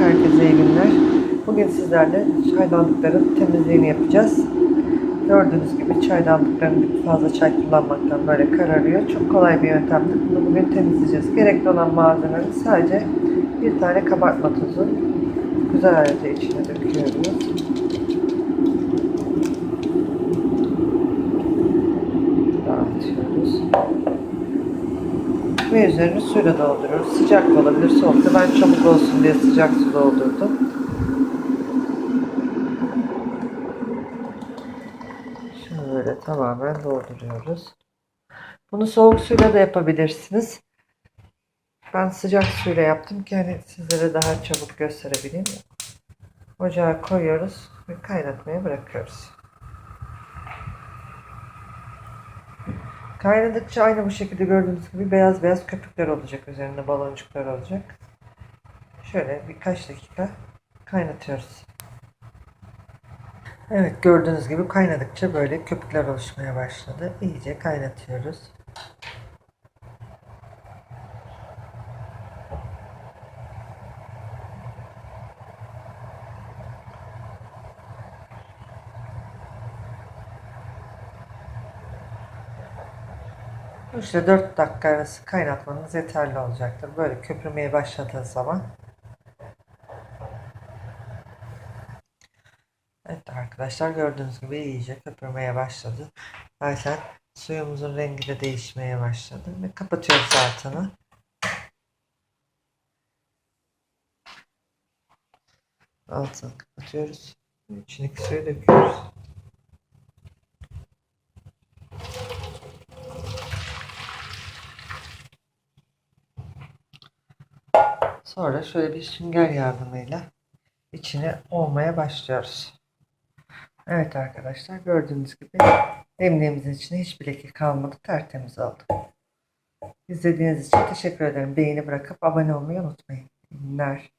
Herkese iyi günler. Bugün sizlerle çaydanlıkların temizliğini yapacağız. Gördüğünüz gibi çaydanlıkların fazla çay kullanmaktan böyle kararıyor. Çok kolay bir yöntemdir. Bunu bugün temizleyeceğiz. Gerekli olan malzemeleri sadece bir tane kabartma tozu. Güzelce içine döküyoruz. Ve üzerini suyla dolduruyoruz. Sıcak da olabilir, soğuk da. Ben çabuk olsun diye sıcak su doldurdum. Şöyle tamamen dolduruyoruz. Bunu soğuk suyla da yapabilirsiniz. Ben sıcak suyla yaptım ki hani sizlere daha çabuk gösterebileyim. Ocağa koyuyoruz ve kaynatmaya bırakıyoruz. Kaynadıkça aynı bu şekilde gördüğünüz gibi beyaz beyaz köpükler olacak. Üzerinde baloncuklar olacak. Şöyle birkaç dakika kaynatıyoruz. Evet gördüğünüz gibi kaynadıkça böyle köpükler oluşmaya başladı. İyice kaynatıyoruz. İşte 4 dakika arası kaynatmanız yeterli olacaktır. Böyle köpürmeye başladığı zaman. Evet arkadaşlar gördüğünüz gibi iyice köpürmeye başladı. Zaten suyumuzun rengi de değişmeye başladı. Ve kapatıyoruz altını. Altını kapatıyoruz. İçindeki suyu döküyoruz. Sonra şöyle bir sünger yardımıyla içine olmaya başlıyoruz. Evet arkadaşlar gördüğünüz gibi demliğimizin içine hiçbir leke kalmadı. Tertemiz oldu. İzlediğiniz için teşekkür ederim. Beğeni bırakıp abone olmayı unutmayın. İyi günler.